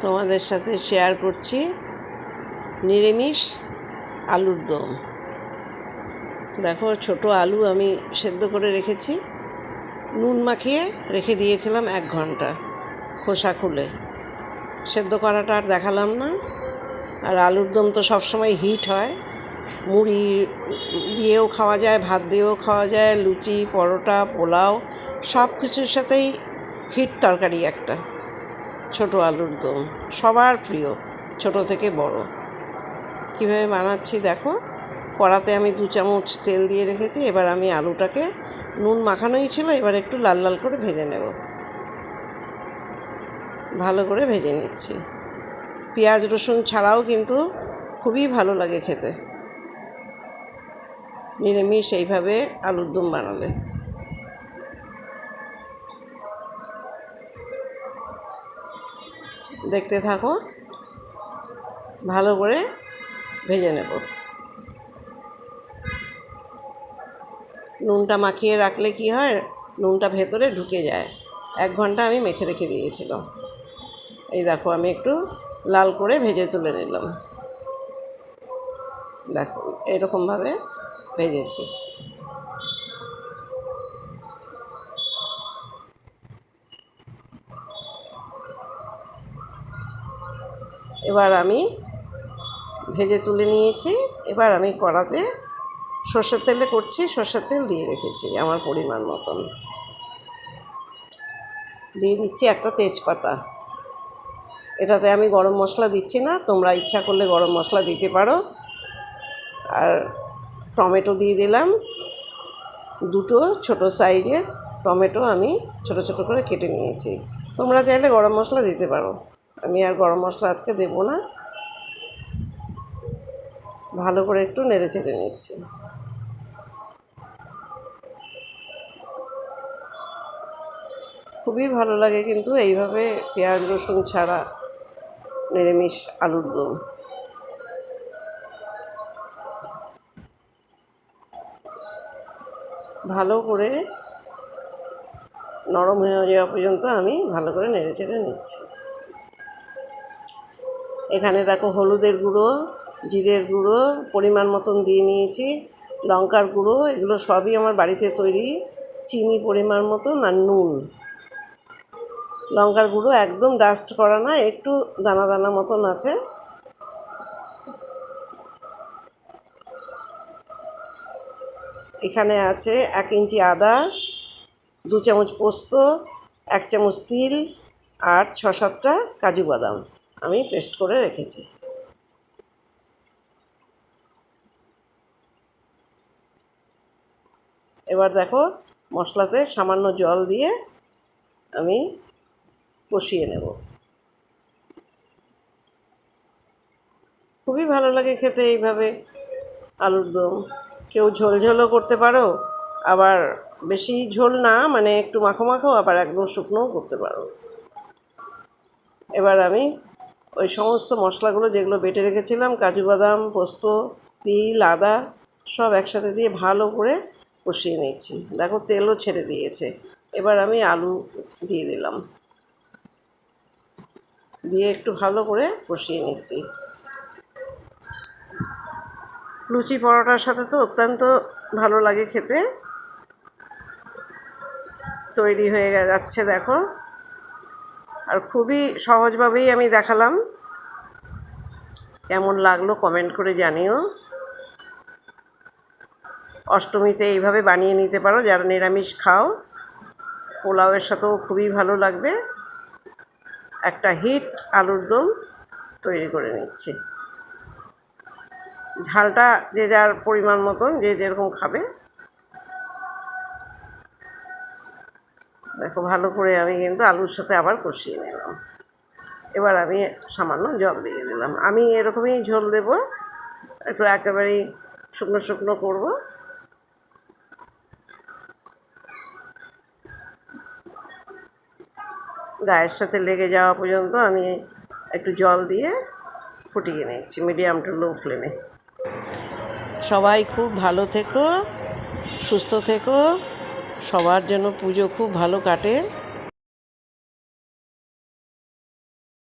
তোমাদের সাথে শেয়ার করছি নিরামিষ আলুর দম। দেখো, ছোট আলু আমি সেদ্ধ করে রেখেছি। নুন মাখিয়ে রেখে দিয়েছিলাম এক ঘণ্টা খোসা খুলে। সেদ্ধ করাটা আর দেখালাম না। আর আলুর দম তো সবসময় হিট হয়। মুড়ি দিয়েও খাওয়া যায়, ভাত দিয়েও খাওয়া যায়, লুচি, পরোটা, পোলাও সব কিছুর সাথেই হিট তরকারি একটা। ছোট আলুর দম, সবার প্রিয়, ছোট থেকে বড়। কীভাবে বানাচ্ছি দেখো? কড়াতে আমি দু চামচ তেল দিয়ে রেখেছি, এবার আমি আলুটাকে নুন মাখানোই ছিল, এবার একটু লাল লাল করে ভেজে নেব। ভালো করে ভেজে নিচ্ছি। পেঁয়াজ, রসুন ছাড়াও কিন্তু খুবই ভালো লাগে খেতে। নিরামিষ এইভাবে আলুর দম বানালে। দেখতে থাকো। ভালো করে ভেজে নেব। নুনটা মাখিয়ে রাখলে কি হয়, নুনটা ভেতরে ঢুকে যায়। এক ঘণ্টা আমি মেখে রেখে দিয়েছিলাম। এই দেখো, আমি একটু লাল করে ভেজে তুলে নিলাম। দেখো, এরকমভাবে ভেজেছি। এবার আমি ভেজে তুলে নিয়েছি। এবার আমি কড়াতে সর্ষের তেলে করছি, সর্ষের তেল দিয়ে রেখেছি আমার পরিমাণ মতন। দিয়ে দিচ্ছি একটা তেজপাতা। এটাতে আমি গরম মশলা দিচ্ছি না, তোমরা ইচ্ছা করলে গরম মশলা দিতে পারো। আর টমেটো দিয়ে দিলাম। দুটো ছোট সাইজের টমেটো আমি ছোট ছোট করে কেটে নিয়েছি। তোমরা চাইলে গরম মশলা দিতে পারো। আমি আর গরম মশলা আজকে দেবো না। ভালো করে একটু নেড়ে চেড়ে নিচ্ছি। খুবই ভালো লাগে কিন্তু এইভাবে পেঁয়াজ, রসুন ছাড়া নিরামিষ আলুর দম। ভালো করে নরম হয়ে যাওয়া পর্যন্ত আমি ভালো করে নেড়ে চেড়ে নিচ্ছি। এখানে দেখো হলুদের গুঁড়ো, জিরের গুঁড়ো, পরিমাণ মতন দিয়ে নিয়েছি, লঙ্কার গুঁড়ো, এগুলো সবই আমার বাড়িতে তৈরি, চিনি পরিমাণ মতন আর নুন। লঙ্কার গুঁড়ো একদম ডাস্ট করা না, একটু দানা দানা মতন আছে। এখানে আছে এক ইঞ্চি আদা, দু চামচ পোস্ত, এক চামচ তিল আর ছ সাতটা কাজু বাদাম। আমি পেস্ট করে রেখেছি। এবার দেখো মশলাতে সামান্য জল দিয়ে আমি কষিয়ে নেব। খুবই ভালো লাগে খেতে এইভাবে আলুর দম। কেউ ঝোল ঝোলও করতে পারো, আবার বেশি ঝোল না মানে একটু মাখো মাখো, আবার একদম শুকনোও করতে পারো। এবার আমি ওই সমস্ত মশলাগুলো যেগুলো বেটে রেখেছিলাম, কাজু বাদাম, পোস্ত, তিল, আদা, সব একসাথে দিয়ে ভালো করে কষিয়ে নিচ্ছি দেখো তেলও ছেড়ে দিয়েছে। এবার আমি আলু দিয়ে দিলাম। দিয়ে একটু ভালো করে কষিয়ে নিচ্ছি। লুচি পরোটার সাথে তো অত্যন্ত ভালো লাগে খেতে। তৈরি হয়ে যাচ্ছে দেখো। আর খুবই সহজভাবেই আমি দেখালাম। কেমন লাগল কমেন্ট করে জানিও। অষ্টমীতে এইভাবে বানিয়ে নিতে পারো, যারা নিরামিষ খাও, পোলাওয়ের সাথেও খুবই ভালো লাগবে। একটা হিট আলুর দম তৈরি করে নিচ্ছি। ঝালটা যে যার পরিমাণ মতন, যে যেরকম খাবে। দেখো, ভালো করে আমি কিন্তু আলুর সাথে আবার কষিয়ে নিলাম। এবার আমি সামান্য জল দিয়ে দিলাম। আমি এরকমই ঝোল দেব, একটু একেবারেই শুকনো শুকনো করব। গায়ের সাথে লেগে যাওয়া পর্যন্ত আমি একটু জল দিয়ে ফুটিয়ে নিচ্ছি, মিডিয়াম টু লো ফ্লেমে। সবাই খুব ভালো থেকো, সুস্থ থেকো। সবার যেন পুজো খুব ভালো কাটে।